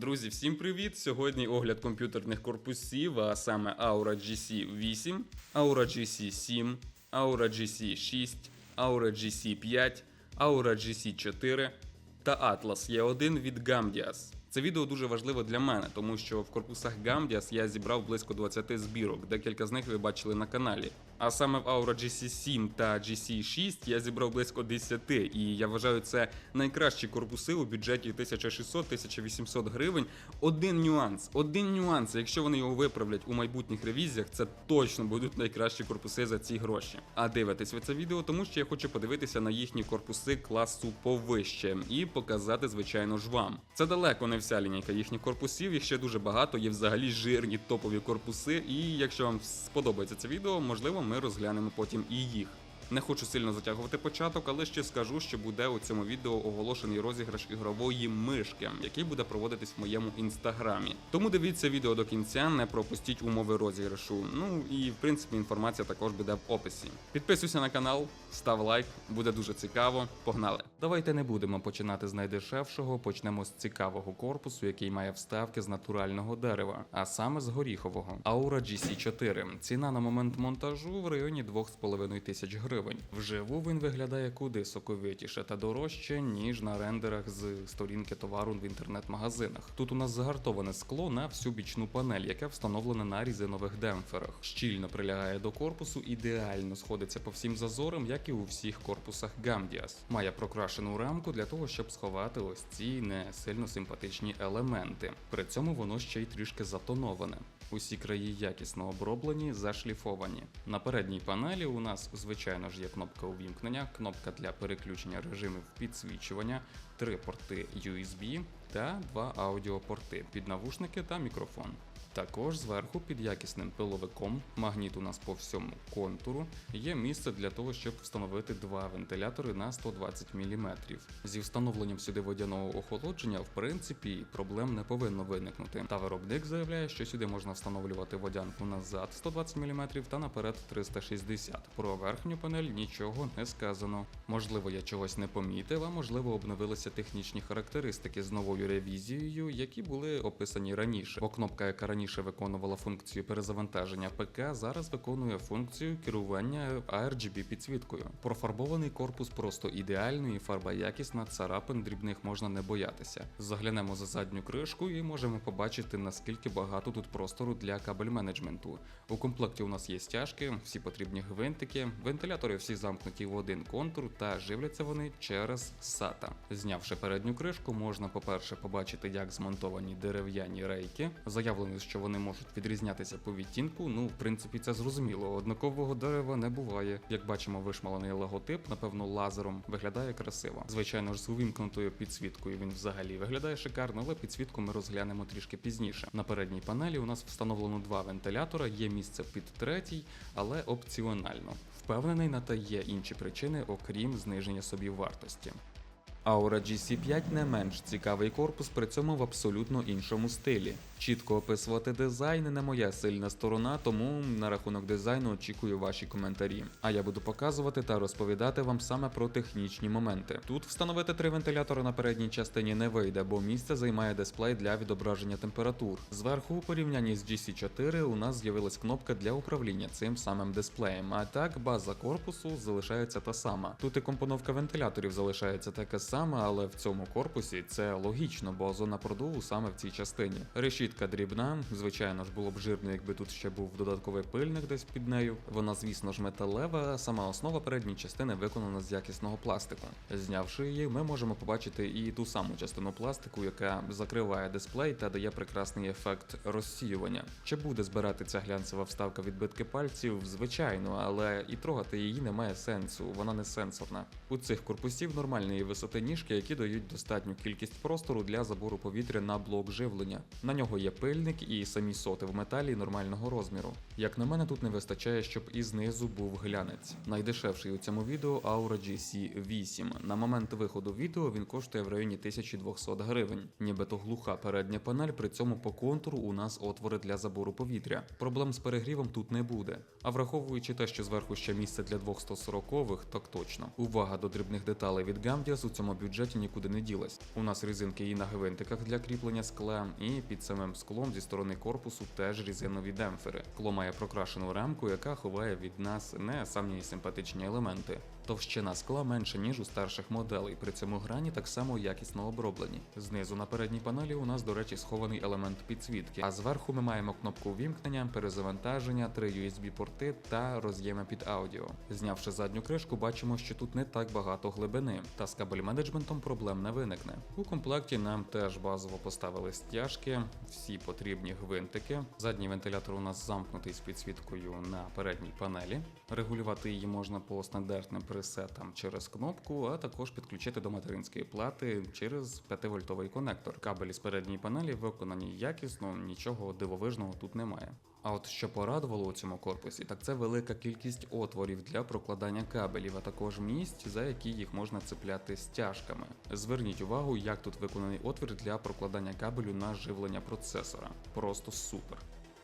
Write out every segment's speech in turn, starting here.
Друзі, всім привіт! Сьогодні огляд комп'ютерних корпусів, а саме Aura GC 8, Aura GC 7, Aura GC 6, Aura GC 5, Aura GC 4 та Atlas E1 від Gamdias. Це відео дуже важливо для мене, тому що в корпусах Gamdias я зібрав близько 20 збірок, декілька з них ви бачили на каналі. А саме в Aura GC 7 та GC 6 я зібрав близько 10, і я вважаю це найкращі корпуси у бюджеті 1600-1800 гривень. Один нюанс, один нюанс. Якщо вони його виправлять у майбутніх ревізіях, це точно будуть найкращі корпуси за ці гроші. А дивитесь ви це відео, тому що я хочу подивитися на їхні корпуси класу повище і показати, звичайно ж вам. Це далеко не вся лінійка їхніх корпусів, їх ще дуже багато, є взагалі жирні топові корпуси. І якщо вам сподобається це відео, можливо, ми розглянемо потім і їх. Не хочу сильно затягувати початок, але ще скажу, що буде у цьому відео оголошений розіграш ігрової мишки, який буде проводитись в моєму інстаграмі. Тому дивіться відео до кінця, не пропустіть умови розіграшу. Ну і в принципі інформація також буде в описі. Підписуйся на канал, став лайк, буде дуже цікаво. Погнали! Давайте не будемо починати з найдешевшого, почнемо з цікавого корпусу, який має вставки з натурального дерева, а саме з горіхового. Aura GC4. Ціна на момент монтажу в районі 2,5 тисяч гривень. Вживу він виглядає куди соковитіше та дорожче, ніж на рендерах з сторінки товару в інтернет-магазинах. Тут у нас загартоване скло на всю бічну панель, яке встановлене на різинових демпферах. Щільно прилягає до корпусу, ідеально сходиться по всім зазорам, як і у всіх корпусах Gamdias. Має прокрашену рамку для того, щоб сховати ось ці не сильно симпатичні елементи. При цьому воно ще й трішки затоноване. Усі краї якісно оброблені, зашліфовані. На передній панелі у нас, звичайно ж, є кнопка увімкнення, кнопка для переключення режимів підсвічування, три порти USB та два аудіопорти під навушники та мікрофон. Також зверху під якісним пиловиком, магніт у нас по всьому контуру, є місце для того, щоб встановити два вентилятори на 120 мм. Зі встановленням сюди водяного охолодження, в принципі, проблем не повинно виникнути. Та виробник заявляє, що сюди можна встановлювати водянку назад 120 мм та наперед 360 Про верхню панель нічого не сказано. Можливо, я чогось не помітив, а можливо, обновилися технічні характеристики з новою ревізією, які були описані раніше. Бо кнопка, яка раніше виконувала функцію перезавантаження ПК, зараз виконує функцію керування RGB підсвіткою. Профарбований корпус просто ідеальний, фарба якісна, царапин дрібних можна не боятися. Заглянемо за задню кришку і можемо побачити наскільки багато тут простору для кабель менеджменту. У комплекті у нас є стяжки, всі потрібні гвинтики, вентилятори всі замкнуті в один контур та живляться вони через SATA. Знявши передню кришку, можна, по-перше, побачити, як змонтовані дерев'яні рейки. Заявлено, що вони можуть відрізнятися по відтінку. Ну, в принципі, це зрозуміло. Однакового дерева не буває. Як бачимо, вишмалений логотип, напевно, лазером виглядає красиво. Звичайно ж, з увімкнутою підсвіткою він взагалі виглядає шикарно, але підсвітку ми розглянемо трішки пізніше. На передній панелі у нас встановлено два вентилятора, є місце під третій, але опціонально. Впевнений на те є інші причини, окрім зниження собі вартості. Aura GC5 не менш цікавий корпус, при цьому в абсолютно іншому стилі. Чітко описувати дизайн не моя сильна сторона, тому на рахунок дизайну очікую ваші коментарі. А я буду показувати та розповідати вам саме про технічні моменти. Тут встановити три вентилятори на передній частині не вийде, бо місце займає дисплей для відображення температур. Зверху, у порівнянні з GC4, у нас з'явилась кнопка для управління цим самим дисплеєм. А так, база корпусу залишається та сама. Тут і компоновка вентиляторів залишається така сама, але в цьому корпусі це логічно, бо зона продуву саме в цій частині. Решітка дрібна, звичайно ж було б жирно, якби тут ще був додатковий пильник десь під нею. Вона, звісно ж, металева, сама основа передньої частини виконана з якісного пластику. Знявши її, ми можемо побачити і ту саму частину пластику, яка закриває дисплей та дає прекрасний ефект розсіювання. Чи буде збирати ця глянцева вставка відбитки пальців? Звичайно, але і трогати її немає сенсу, вона не сенсорна. У цих корпусів нормальної висоти ніжки, які дають достатню кількість простору для забору повітря на блок живлення. На нього є пильник і самі соти в металі нормального розміру. Як на мене, тут не вистачає, щоб і знизу був глянець. Найдешевший у цьому відео Aura GC 8. На момент виходу відео він коштує в районі 1200 гривень. Нібито глуха передня панель, при цьому по контуру у нас отвори для забору повітря. Проблем з перегрівом тут не буде. А враховуючи те, що зверху ще місце для 240-х, так точно. Увага до дрібних деталей від Gamdias у цьому скромному бюджеті нікуди не ділась. У нас різинки і на гвинтиках для кріплення скла, і під самим склом зі сторони корпусу теж різинові демпфери. Скло має прокрашену рамку, яка ховає від нас не самі симпатичні елементи. Товщина скла менше, ніж у старших моделей, при цьому грані так само якісно оброблені. Знизу на передній панелі у нас, до речі, схований елемент підсвітки, а зверху ми маємо кнопку вімкнення, перезавантаження, три USB-порти та роз'єми під аудіо. Знявши задню кришку, бачимо, що тут не так багато глибини, та з кабель менеджментом проблем не виникне. У комплекті нам теж базово поставили стяжки, всі потрібні гвинтики. Задній вентилятор у нас замкнутий з підсвіткою на передній панелі. Регулювати її можна по стандартним пресетам через кнопку, а також підключити до материнської плати через 5-вольтовий конектор. Кабелі з передньої панелі виконані якісно, нічого дивовижного тут немає. А от що порадувало у цьому корпусі, так це велика кількість отворів для прокладання кабелів, а також місць, за які їх можна цепляти стяжками. Зверніть увагу, як тут виконаний отвір для прокладання кабелю на живлення процесора. Просто супер.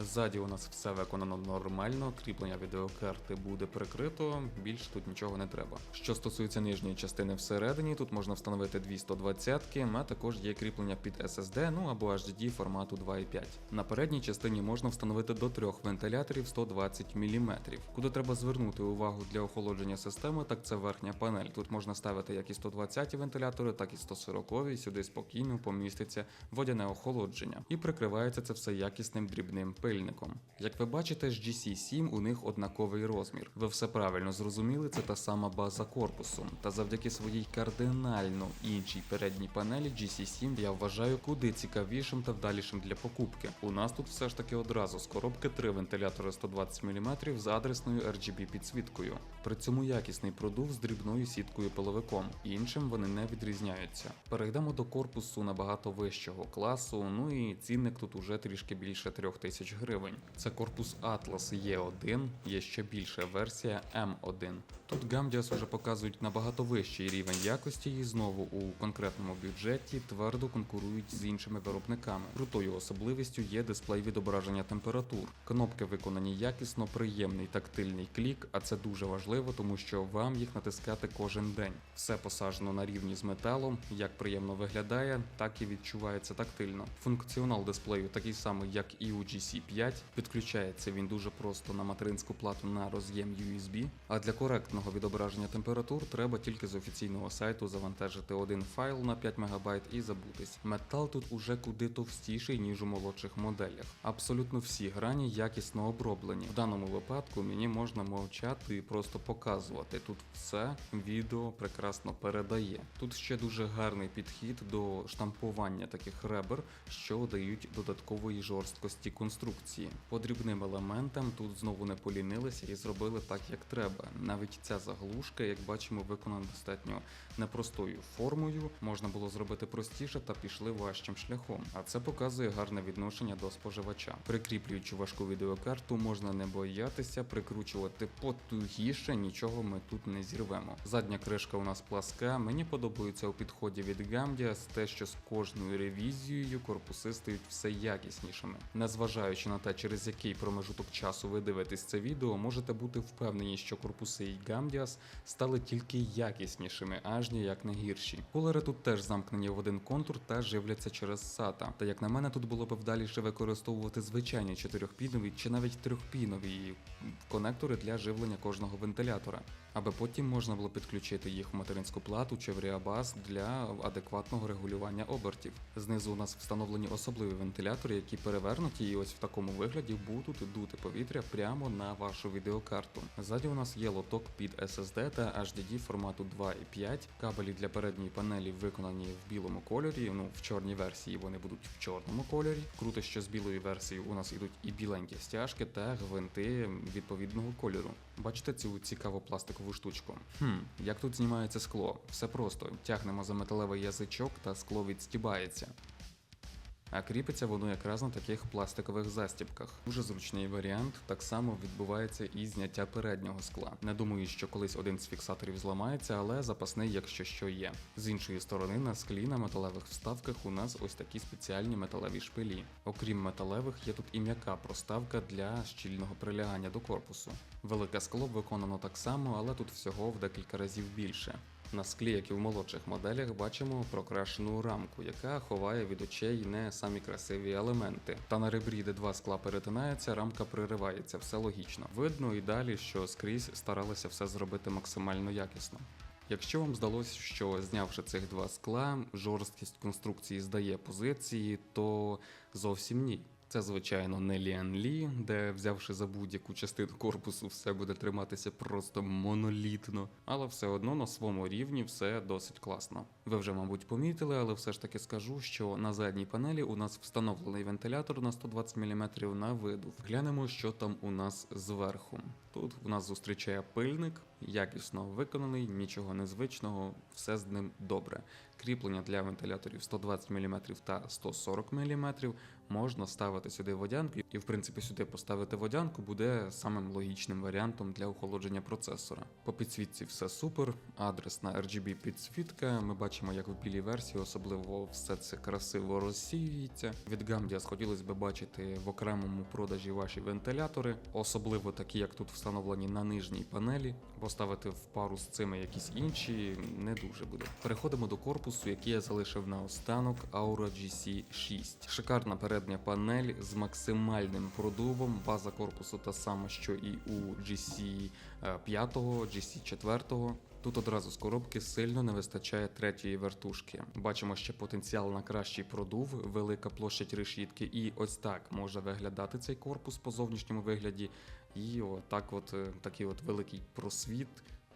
Ззаді у нас все виконано нормально, кріплення відеокарти буде прикрито, більше тут нічого не треба. Що стосується нижньої частини всередині, тут можна встановити дві 120 а також є кріплення під SSD, ну або HDD формату 2.5. На передній частині можна встановити до трьох вентиляторів 120 мм. Куди треба звернути увагу для охолодження системи, так це верхня панель. Тут можна ставити як і 120 вентилятори, так і 140 Сюди спокійно поміститься водяне охолодження. І прикривається це все якісним дрібним пильником. Як ви бачите, з GC7 у них однаковий розмір. Ви все правильно зрозуміли, це та сама база корпусу. Та завдяки своїй кардинально іншій передній панелі GC7 я вважаю куди цікавішим та вдалішим для покупки. У нас тут все ж таки одразу з коробки три вентилятори 120 мм з адресною RGB підсвіткою. При цьому якісний продув з дрібною сіткою пиловиком. Іншим вони не відрізняються. Перейдемо до корпусу набагато вищого класу. Ну і цінник тут уже трішки більше 3000 гривень. Це корпус Atlas E1, є ще більша версія M1. Тут Gamdias уже показують набагато вищий рівень якості і знову у конкретному бюджеті твердо конкурують з іншими виробниками. Крутою особливістю є дисплей відображення температур. Кнопки виконані якісно, приємний тактильний клік, а це дуже важливо, тому що вам їх натискати кожен день. Все посаджено на рівні з металом, як приємно виглядає, так і відчувається тактильно. Функціонал дисплею такий самий, як і у GC5. Підключається він дуже просто на материнську плату на роз'єм USB. А для коректного відображення температур треба тільки з офіційного сайту завантажити один файл на 5 МБ і забутись. Метал тут уже куди товстіший, ніж у молодших моделях. Абсолютно всі грані якісно оброблені. В даному випадку мені можна мовчати і просто показувати. Тут все відео прекрасно передає. Тут ще дуже гарний підхід до штампування таких ребер, що дають додаткової жорсткості конструкції. По дрібним елементам тут знову не полінилися і зробили так, як треба. Навіть ця заглушка, як бачимо, виконана достатньо непростою формою. Можна було зробити простіше та пішли важчим шляхом. А це показує гарне відношення до споживача. Прикріплюючи важку відеокарту, можна не боятися прикручувати потугіше, нічого ми тут не зірвемо. Задня кришка у нас пласка. Мені подобається у підході від Gamdias те, що з кожною ревізією корпуси стають все якіснішими. Незважаючи на те, через який промежуток часу ви дивитесь це відео, можете бути впевнені, що корпуси і Gamdias стали тільки якіснішими, аж ніяк не гірші. Кулери тут теж замкнені в один контур та живляться через SATA. Та як на мене, тут було б вдаліше використовувати звичайні чотирьохпінові чи навіть трьохпінові конектори для живлення кожного вентилятора, аби потім можна було підключити їх в материнську плату чи в Ріабас для адекватного регулювання обертів. Знизу у нас встановлені особливі вентилятори, які перевернуті і ось в такому вигляді будуть дути повітря прямо на вашу відеокарту. Ззаді у нас є лоток під SSD та HDD формату 2.5. Кабелі для передньої панелі виконані в білому кольорі. Ну в чорній версії вони будуть в чорному кольорі. Круто, що з білої версії у нас ідуть і біленькі стяжки та гвинти відповідного кольору. Бачите цю цікаву пластикову штучку? Хм, як тут знімається скло? Все просто тягнемо за металевий язичок та скло відстібається. А кріпиться воно якраз на таких пластикових застібках. Дуже зручний варіант. Так само відбувається і зняття переднього скла. Не думаю, що колись один з фіксаторів зламається, але запасний, якщо що є. З іншої сторони, на склі на металевих вставках у нас ось такі спеціальні металеві шпилі. Окрім металевих, є тут і м'яка проставка для щільного прилягання до корпусу. Велике скло виконано так само, але тут всього в декілька разів більше. На склі, як і в молодших моделях, бачимо прокрашену рамку, яка ховає від очей не самі красиві елементи. Та на ребрі, де два скла перетинаються, рамка приривається, все логічно. Видно і далі, що скрізь старалися все зробити максимально якісно. Якщо вам здалося, що знявши цих два скла, жорсткість конструкції здає позиції, то зовсім ні. Це, звичайно, не Ліан Лі, де, взявши за будь-яку частину корпусу, все буде триматися просто монолітно, але все одно на своєму рівні все досить класно. Ви вже, мабуть, помітили, але все ж таки скажу, що на задній панелі у нас встановлений вентилятор на 120 мм на видув. Глянемо, що там у нас зверху. Тут в нас зустрічає пильник, якісно виконаний, нічого незвичного, все з ним добре. Кріплення для вентиляторів 120 мм та 140 мм можна ставити сюди водянку, і в принципі сюди поставити водянку буде самим логічним варіантом для охолодження процесора. По підсвітці все супер, адресна RGB підсвітка. Ми бачимо, як в білій версії особливо все це красиво розсіюється. Від Gamdia хотілося б бачити в окремому продажі ваші вентилятори, особливо такі, як тут встановлені на нижній панелі. Поставити в пару з цими якісь інші не дуже буде. Переходимо до корпусу, який я залишив на останок Aura GC6. Шикарна передня панель з максимальним продувом. База корпусу та сама, що і у GC 5, GC 4. Тут одразу з коробки сильно не вистачає третьої вертушки. Бачимо ще потенціал на кращий продув, велика площадь решітки, і ось так може виглядати цей корпус по зовнішньому вигляді. І отак, от е, такий от великий просвіт.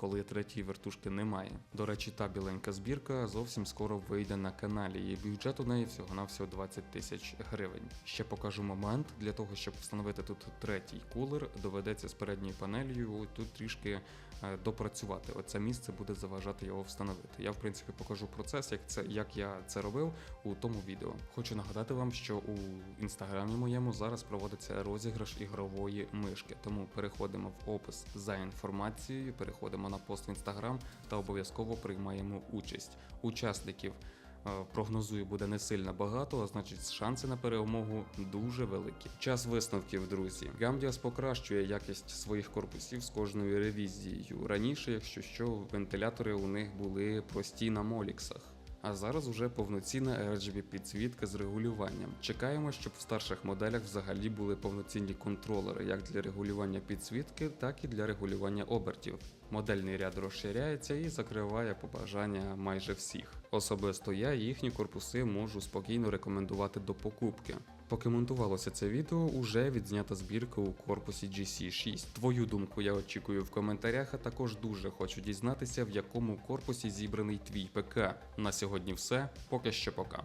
Коли третьої вертушки немає. До речі, та біленька збірка зовсім скоро вийде на каналі, і бюджет у неї всього на всього 20 тисяч гривень. Ще покажу момент для того, щоб встановити тут третій кулер, доведеться з передньою панелью тут трішки е, допрацювати. Оце місце буде заважати його встановити. Я в принципі покажу процес, як це як я це робив у тому відео. Хочу нагадати вам, що у інстаграмі моєму зараз проводиться розіграш ігрової мишки. Тому переходимо в опис за інформацією, переходимо на пост в інстаграм та обов'язково приймаємо участь. Учасників е, прогнозую буде не сильно багато, а значить шанси на перемогу дуже великі. Час висновків, друзі. Гамдіас покращує якість своїх корпусів з кожною ревізією. Раніше, якщо що, вентилятори у них були прості на моліксах. А зараз уже повноцінна RGB підсвітка з регулюванням. Чекаємо, щоб в старших моделях взагалі були повноцінні контролери як для регулювання підсвітки, так і для регулювання обертів. Модельний ряд розширяється і закриває побажання майже всіх. Особисто я їхні корпуси можу спокійно рекомендувати до покупки. Поки монтувалося це відео, уже відзнята збірка у корпусі GC6. Твою думку я очікую в коментарях, а також дуже хочу дізнатися, в якому корпусі зібраний твій ПК. На сьогодні все. Поки що пока.